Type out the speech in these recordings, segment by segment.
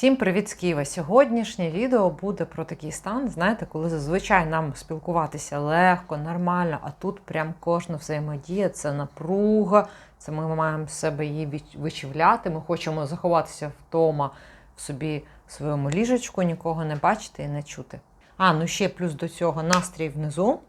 Всім привіт з Києва! Сьогоднішнє відео буде про такий стан, знаєте, коли зазвичай нам спілкуватися легко, нормально, а тут прям кожна взаємодія це напруга, це ми маємо себе її вичавляти. Ми хочемо заховатися вдома в собі в своєму ліжечку, нікого не бачити і не чути. А, ну ще плюс до цього настрій внизу.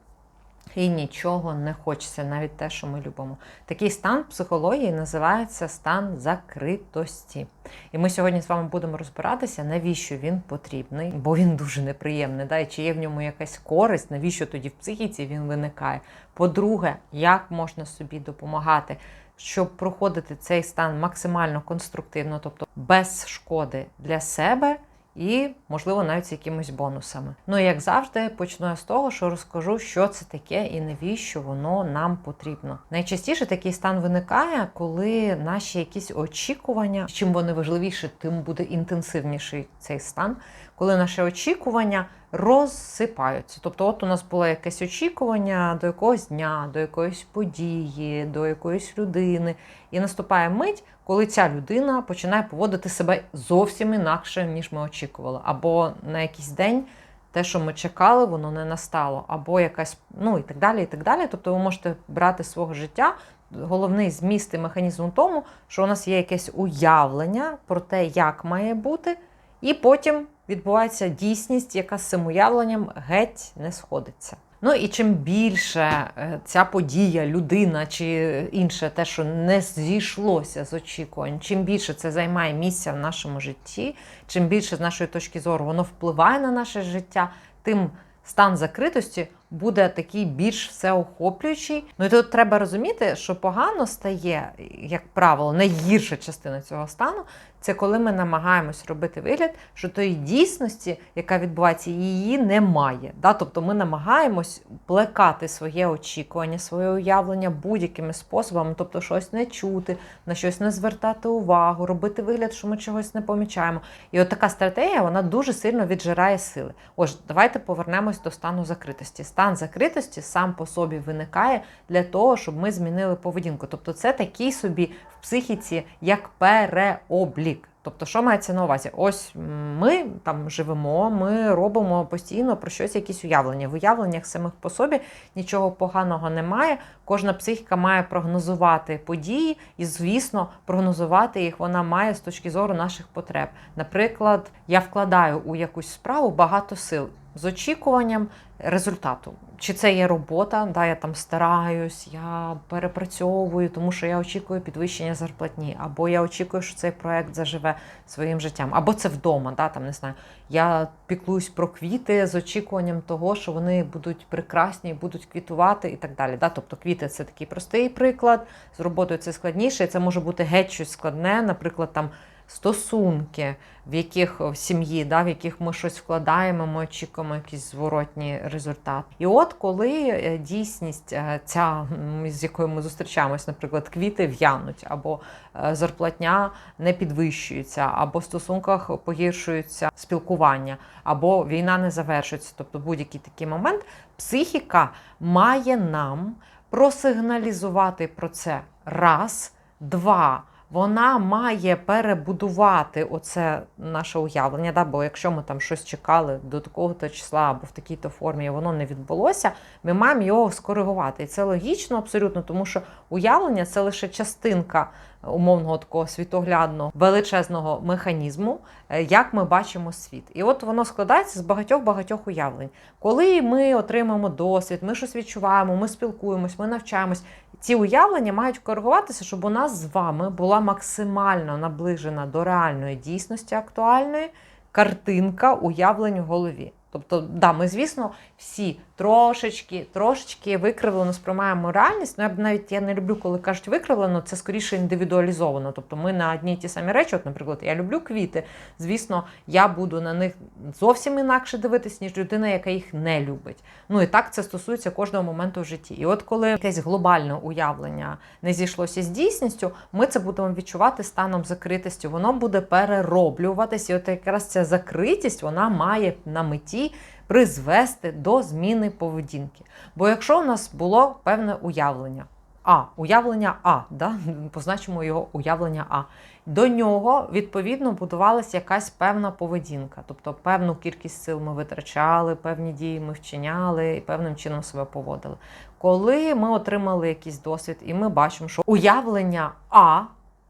І нічого не хочеться, навіть те, що ми любимо. Такий стан психології називається стан закритості. І ми сьогодні з вами будемо розбиратися, навіщо він потрібний, бо він дуже неприємний. Да? І чи є в ньому якась користь, навіщо тоді в психіці він виникає. По-друге, як можна собі допомагати, щоб проходити цей стан максимально конструктивно, тобто без шкоди для себе. І, можливо, навіть з якимись бонусами. Ну і як завжди, почну я з того, що розкажу, що це таке і навіщо воно нам потрібно. Найчастіше такий стан виникає, коли наші якісь очікування, чим вони важливіші, тим буде інтенсивніший цей стан, коли наші очікування розсипаються. Тобто, от у нас було якесь очікування до якогось дня, до якоїсь події, до якоїсь людини, і наступає мить, коли ця людина починає поводити себе зовсім інакше, ніж ми очікували, або на якийсь день. Те, що ми чекали, воно не настало, або якась, ну і так далі, і так далі. Тобто ви можете брати свого життя. Головний зміст і механізм у тому, що у нас є якесь уявлення про те, як має бути, і потім відбувається дійсність, яка з цим уявленням геть не сходиться. Ну і чим більше е, ця подія, людина чи інше, те, що не зійшлося з очікувань, чим більше це займає місця в нашому житті, чим більше з нашої точки зору воно впливає на наше життя, тим стан закритості буде такий більш всеохоплюючий. Ну і тут треба розуміти, що погано стає, як правило, найгірша частина цього стану. Це коли ми намагаємось робити вигляд, що тої дійсності, яка відбувається, її немає. Да? Тобто ми намагаємось плекати своє очікування, своє уявлення будь-якими способами, тобто щось не чути, на щось не звертати увагу, робити вигляд, що ми чогось не помічаємо. І от така стратегія вона дуже сильно віджирає сили. Ось давайте повернемось до стану закритості. Стан закритості сам по собі виникає для того, щоб ми змінили поведінку. Тобто, це такий собі в психіці як переоблік. Тобто, що мається на увазі? Ось ми там живемо, ми робимо постійно про щось, якісь уявлення. В уявленнях самих по собі нічого поганого немає. Кожна психіка має прогнозувати події, і, звісно, прогнозувати їх вона має з точки зору наших потреб. Наприклад, я вкладаю у якусь справу багато сил з очікуванням результату. Чи це є робота, да, я там стараюсь, я перепрацьовую, тому що я очікую підвищення зарплатні, або я очікую, що цей проект заживе своїм життям, або це вдома, да, там не знаю. Я піклуюсь про квіти з очікуванням того, що вони будуть прекрасні, будуть квітувати і так далі. Да? Тобто квіти це такий простий приклад, з роботою це складніше. Це може бути геть щось складне, наприклад, там стосунки, в яких в сім'ї, да, в яких ми щось вкладаємо, ми очікуємо якийсь зворотній результат. І от коли е, дійсність е, ця, з якою ми зустрічаємось, наприклад, квіти в'януть, або е, зарплатня не підвищується, або в стосунках погіршується спілкування, або війна не завершується, тобто будь-який такий момент, психіка має нам просигналізувати про це раз, два. Вона має перебудувати оце наше уявлення. Да? Бо якщо ми там щось чекали до такого-то числа або в такій-то формі, і воно не відбулося, ми маємо його скоригувати. І це логічно абсолютно, тому що уявлення це лише частинка умовного такого світоглядного величезного механізму, е, як ми бачимо світ. І от воно складається з багатьох-багатьох уявлень. Коли ми отримаємо досвід, ми щось відчуваємо, ми спілкуємось, ми навчаємось. Ці уявлення мають коригуватися, щоб у нас з вами була максимально наближена до реальної дійсності актуальної картинка уявлень у голові. Тобто, да, ми, звісно, всі трошечки, трошечки викривлено сприймаємо реальність. Ну, я б навіть я не люблю, коли кажуть викривлено, це скоріше індивідуалізовано. Тобто ми на одні й ті самі речі, от, наприклад, я люблю квіти. Звісно, я буду на них зовсім інакше дивитись, ніж людина, яка їх не любить. Ну і так це стосується кожного моменту в житті. І от коли якесь глобальне уявлення не зійшлося з дійсністю, ми це будемо відчувати станом закритості. Воно буде перероблюватись. І от якраз ця закритість вона має на меті призвести до зміни поведінки. Бо якщо у нас було певне уявлення, А, уявлення А, да? позначимо його уявлення А. До нього, відповідно, будувалася якась певна поведінка. Тобто певну кількість сил ми витрачали, певні дії ми вчиняли і певним чином себе поводили. Коли ми отримали якийсь досвід, і ми бачимо, що уявлення А,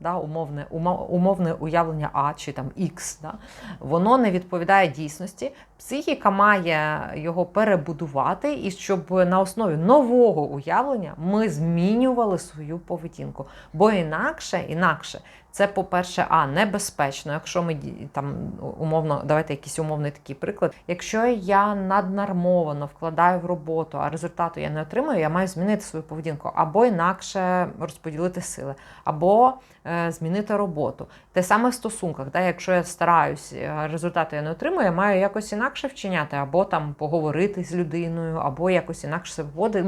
да, умовне, умовне уявлення А чи там Х, да, воно не відповідає дійсності. Психіка має його перебудувати, і щоб на основі нового уявлення ми змінювали свою поведінку. Бо інакше, інакше, це, по-перше, а небезпечно, якщо ми там умовно, давайте якийсь умовний такий приклад. Якщо я наднормовано вкладаю в роботу, а результату я не отримую, я маю змінити свою поведінку, або інакше розподілити сили, або е, змінити роботу. Те саме в стосунках, да, якщо я стараюсь, а результату я не отримую, я маю якось інакше вчиняти, або там поговорити з людиною, або якось інакше себе поводити.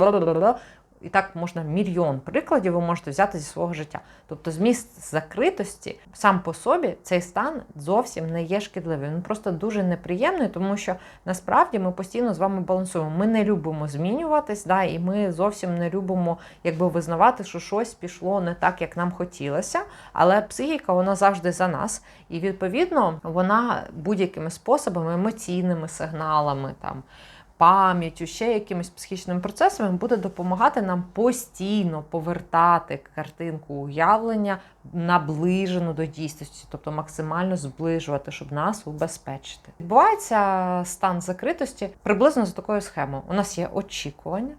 І так можна мільйон прикладів ви можете взяти зі свого життя. Тобто зміст закритості сам по собі цей стан зовсім не є шкідливим. Він просто дуже неприємний, тому що насправді ми постійно з вами балансуємо. Ми не любимо змінюватись, да, і ми зовсім не любимо якби визнавати, що щось пішло не так, як нам хотілося. Але психіка вона завжди за нас, і відповідно вона будь-якими способами, емоційними сигналами там пам'яттю, ще якимись психічними процесами буде допомагати нам постійно повертати картинку уявлення наближену до дійсності, тобто максимально зближувати, щоб нас убезпечити. Відбувається стан закритості приблизно за такою схемою. У нас є очікування.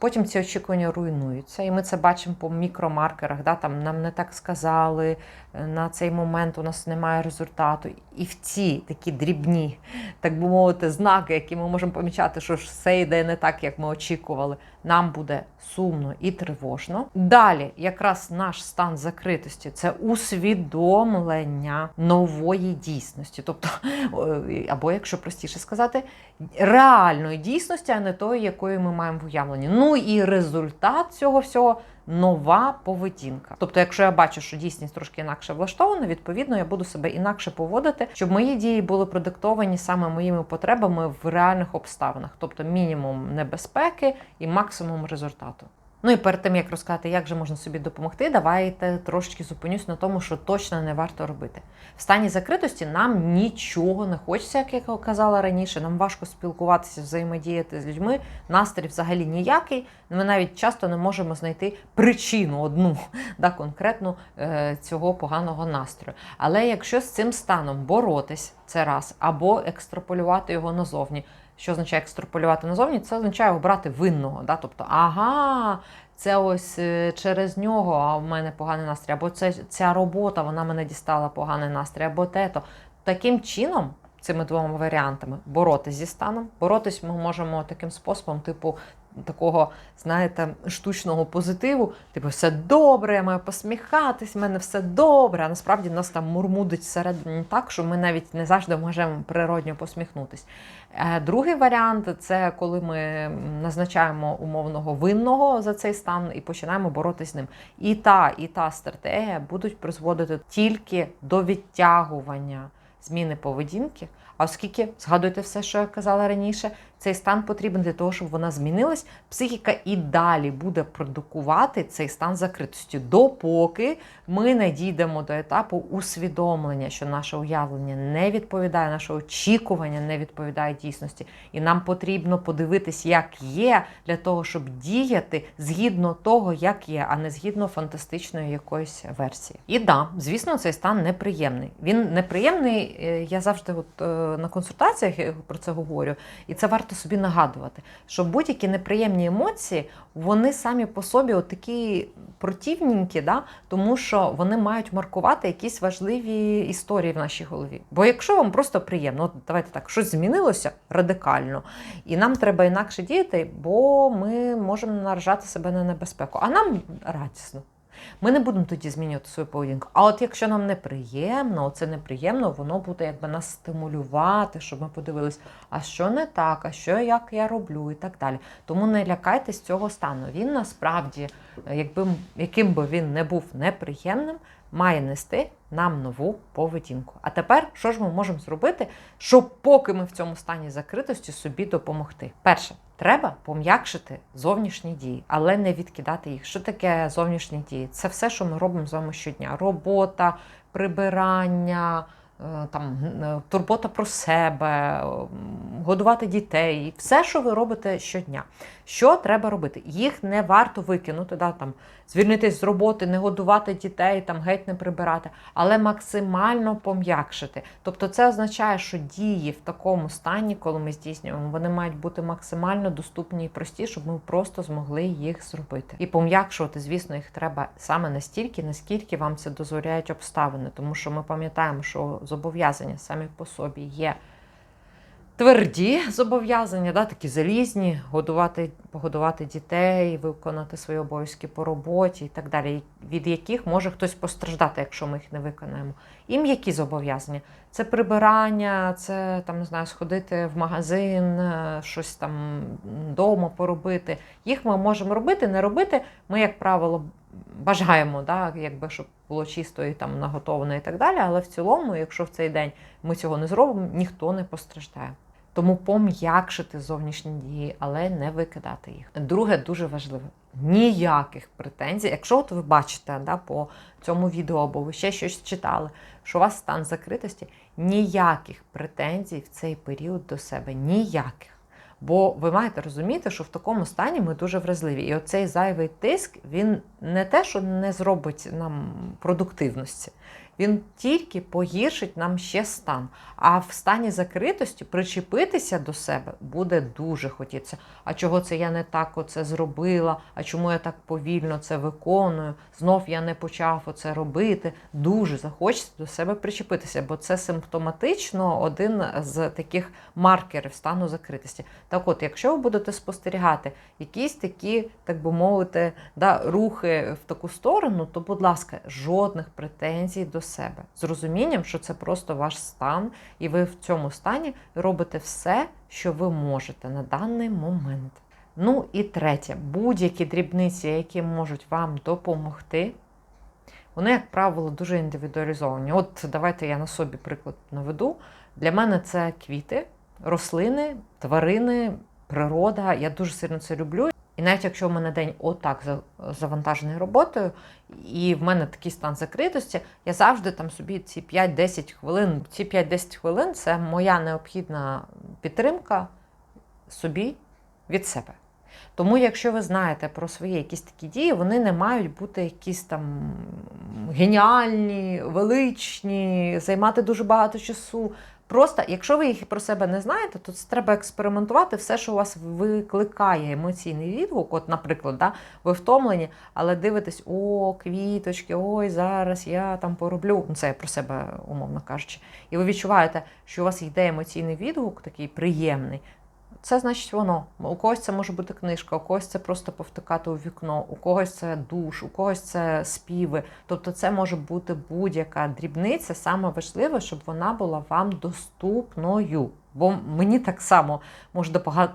Потім ці очікування руйнуються, і ми це бачимо по мікромаркерах. Да? Там нам не так сказали, е, на цей момент у нас немає результату. І в ці такі дрібні, так би мовити, знаки, які ми можемо помічати, що ж все йде не так, як ми очікували, нам буде сумно і тривожно. Далі, якраз наш стан закритості це усвідомлення нової дійсності. Тобто, е, або якщо простіше сказати, реальної дійсності, а не тої, якої ми маємо в уявленні. Ну і результат цього всього нова поведінка. Тобто, якщо я бачу, що дійсність трошки інакше влаштована, відповідно я буду себе інакше поводити, щоб мої дії були продиктовані саме моїми потребами в реальних обставинах, тобто мінімум небезпеки і максимум результату. Ну і перед тим як розказати, як же можна собі допомогти, давайте трошечки зупинюсь на тому, що точно не варто робити. В стані закритості нам нічого не хочеться, як я казала раніше. Нам важко спілкуватися, взаємодіяти з людьми. Настрій взагалі ніякий. Ми навіть часто не можемо знайти причину одну да, конкретну е, цього поганого настрою. Але якщо з цим станом боротись, це раз, або екстраполювати його назовні. Що означає екстраполювати назовні? Це означає обрати винного. Да? Тобто, ага, це ось е, через нього, а в мене поганий настрій, або це ця робота, вона мене дістала поганий настрій, або те-то. Таким чином, цими двома варіантами, боротись зі станом. Боротись ми можемо таким способом, типу. Такого, знаєте, штучного позитиву, типу, все добре, я маю посміхатись, в мене все добре. А насправді нас там мурмудить всередині так, що ми навіть не завжди можемо природньо посміхнутись. Е, Другий варіант це коли ми назначаємо умовного винного за цей стан і починаємо боротися з ним. І та, і та стратегія будуть призводити тільки до відтягування зміни поведінки. А оскільки згадуйте все, що я казала раніше, цей стан потрібен для того, щоб вона змінилась. Психіка і далі буде продукувати цей стан закритості, допоки ми не дійдемо до етапу усвідомлення, що наше уявлення не відповідає, наше очікування не відповідає дійсності, і нам потрібно подивитись, як є, для того, щоб діяти згідно того, як є, а не згідно фантастичної якоїсь версії. І да, звісно, цей стан неприємний. Він неприємний. е, Я завжди, от е, на консультаціях я про це говорю, і це варто собі нагадувати, що будь-які неприємні емоції, вони самі по собі от такі противненькі, да? тому що вони мають маркувати якісь важливі історії в нашій голові. Бо якщо вам просто приємно, от давайте так, щось змінилося радикально, і нам треба інакше діяти, бо ми можемо наражати себе на небезпеку, а нам радісно. Ми не будемо тоді змінювати свою поведінку. А от якщо нам неприємно, це неприємно, воно буде якби нас стимулювати, щоб ми подивились, а що не так, а що як я роблю, і так далі. Тому не лякайтесь цього стану. Він насправді, якби яким би він не був неприємним, має нести нам нову поведінку. А тепер що ж ми можемо зробити, щоб поки ми в цьому стані закритості собі допомогти? Перше. Треба пом'якшити зовнішні дії, але не відкидати їх. Що таке зовнішні дії? Це все, що ми робимо з вами щодня: робота, прибирання, там е, турбота про себе, годувати дітей, все, що ви робите щодня. Що треба робити? Їх не варто викинути, да, там, звільнитись з роботи, не годувати дітей, там, геть не прибирати, але максимально пом'якшити. Тобто це означає, що дії в такому стані, коли ми здійснюємо, вони мають бути максимально доступні і прості, щоб ми просто змогли їх зробити. І пом'якшувати, звісно, їх треба саме настільки, наскільки вам це дозволяють обставини, тому що ми пам'ятаємо, що зобов'язання самі по собі є тверді зобов'язання, да, такі залізні, годувати, погодувати дітей, виконати свої обов'язки по роботі і так далі, від яких може хтось постраждати, якщо ми їх не виконаємо. І м'які зобов'язання це прибирання, це там не знаю, сходити в магазин, е, щось там вдома поробити. Їх ми можемо робити, не робити. Ми, як правило, бажаємо, да, якби щоб було чисто і там наготовано і так далі. Але в цілому, якщо в цей день ми цього не зробимо, ніхто не постраждає. Тому пом'якшити зовнішні дії, але не викидати їх. Друге, дуже важливе: ніяких претензій. Якщо от ви бачите да, по цьому відео, або ви ще щось читали, що у вас стан закритості, ніяких претензій в цей період до себе. Ніяких. Бо ви маєте розуміти, що в такому стані ми дуже вразливі. І оцей зайвий тиск, він не те, що не зробить нам продуктивності, він тільки погіршить нам ще стан. А в стані закритості причепитися до себе буде дуже хотітися. А чого це я не так оце зробила? А чому я так повільно це виконую? Знов я не почав оце робити. Дуже захочеться до себе причепитися, бо це симптоматично один з таких маркерів стану закритості. Так от, якщо ви будете спостерігати якісь такі, так би мовити, да, рухи в таку сторону, то, будь ласка, жодних претензій до себе. З розумінням, що це просто ваш стан, і ви в цьому стані робите все, що ви можете на даний момент. Ну і третє, будь-які дрібниці, які можуть вам допомогти, вони, як правило, дуже індивідуалізовані. От давайте я на собі приклад наведу. Для мене це квіти, рослини, тварини, природа. Я дуже сильно це люблю. І навіть якщо в мене день отак за- завантажений роботою, і в мене такий стан закритості, я завжди там собі ці 5-10 хвилин, ці 5-10 хвилин це моя необхідна підтримка собі від себе. Тому, якщо ви знаєте про свої якісь такі дії, вони не мають бути якісь там геніальні, величні, займати дуже багато часу. Просто, якщо ви їх про себе не знаєте, то це треба експериментувати все, що у вас викликає емоційний відгук. От, наприклад, да, ви втомлені, але дивитесь, о, квіточки, ой, зараз я там пороблю. Ну, це я про себе, умовно кажучи. І ви відчуваєте, що у вас йде емоційний відгук, такий приємний. Це значить воно. У когось це може бути книжка, у когось це просто повтикати у вікно, у когось це душ, у когось це співи. Тобто це може бути будь-яка дрібниця. Саме важливе, щоб вона була вам доступною. Бо мені так само може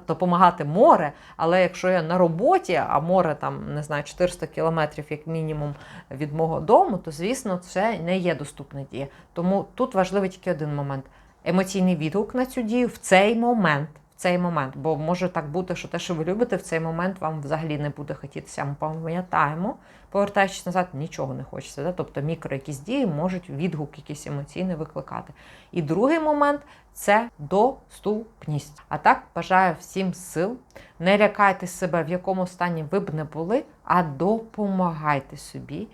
допомагати море, але якщо я на роботі, а море там не знаю 400 кілометрів як мінімум від мого дому, то звісно це не є доступна дія. Тому тут важливий тільки один момент: емоційний відгук на цю дію в цей момент. Цей момент, бо може так бути, що те, що ви любите, в цей момент вам взагалі не буде хотітися. Ми пам'ятаємо, повертаючись назад, нічого не хочеться. Да? Тобто мікро якісь дії можуть відгук якийсь емоційний викликати. І другий момент це доступність. А так бажаю всім сил. Не лякайте себе, в якому стані ви б не були, а допомагайте собі.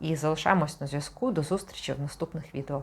І залишаємось на зв'язку. До зустрічі в наступних відео.